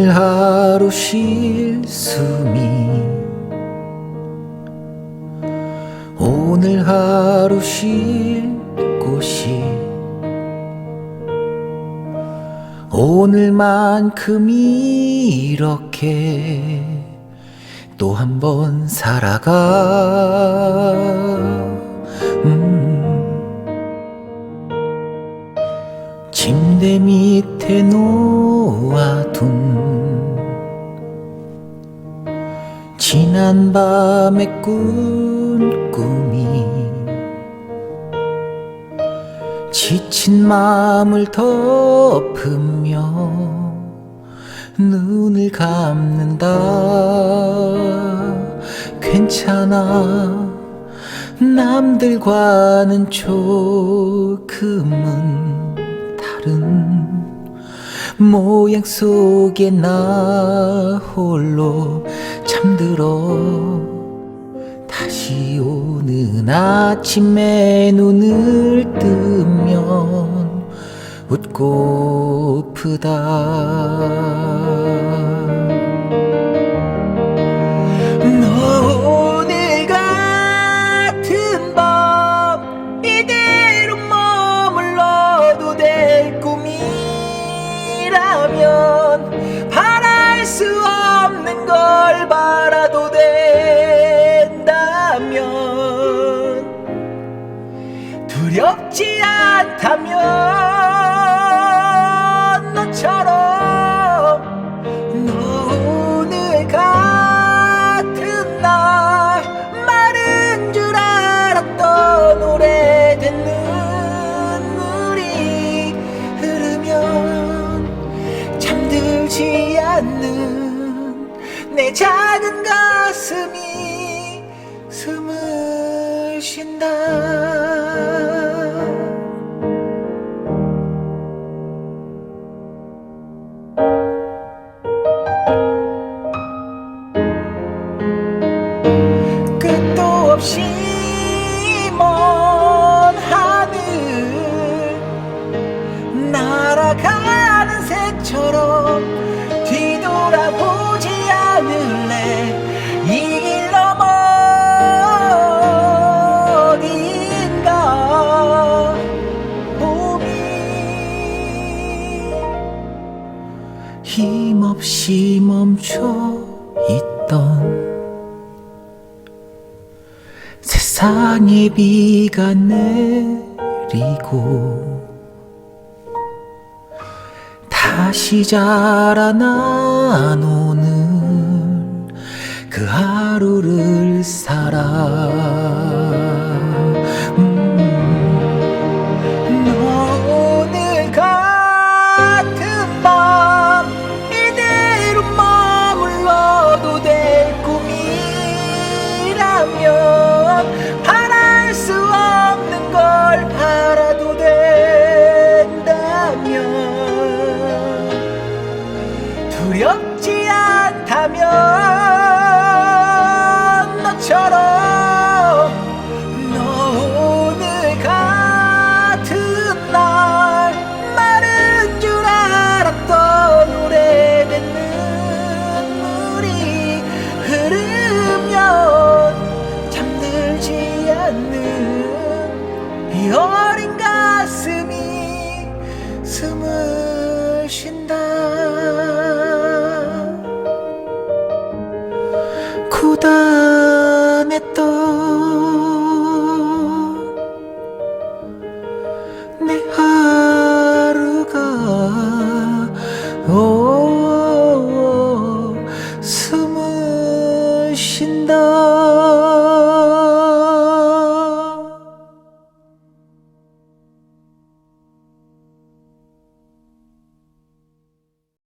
하루 쉴 숨이 오늘 하루 쉴 곳이 오늘만큼 이렇게 또 한 번 살아가 침대 밑에 놓아둔 지난 밤에 꾼 꿈이 지친 마음을 덮으며 눈을 감는다. 괜찮아. 남들과는 조금은 다른 모양 속에 나 홀로 잠들어. 다시 오는 아침에 눈을 뜨면 웃고프다 않다면 너처럼 너 오늘 같은 날 마른 줄 알았던 오래된 눈물이 흐르면 잠들지 않는 내 작은 가슴이 숨을 쉰다 힘없이 멈춰 있던 세상에 비가 내리고 다시 자라난 오늘 그 하루를 살아 두렵지 않다면 고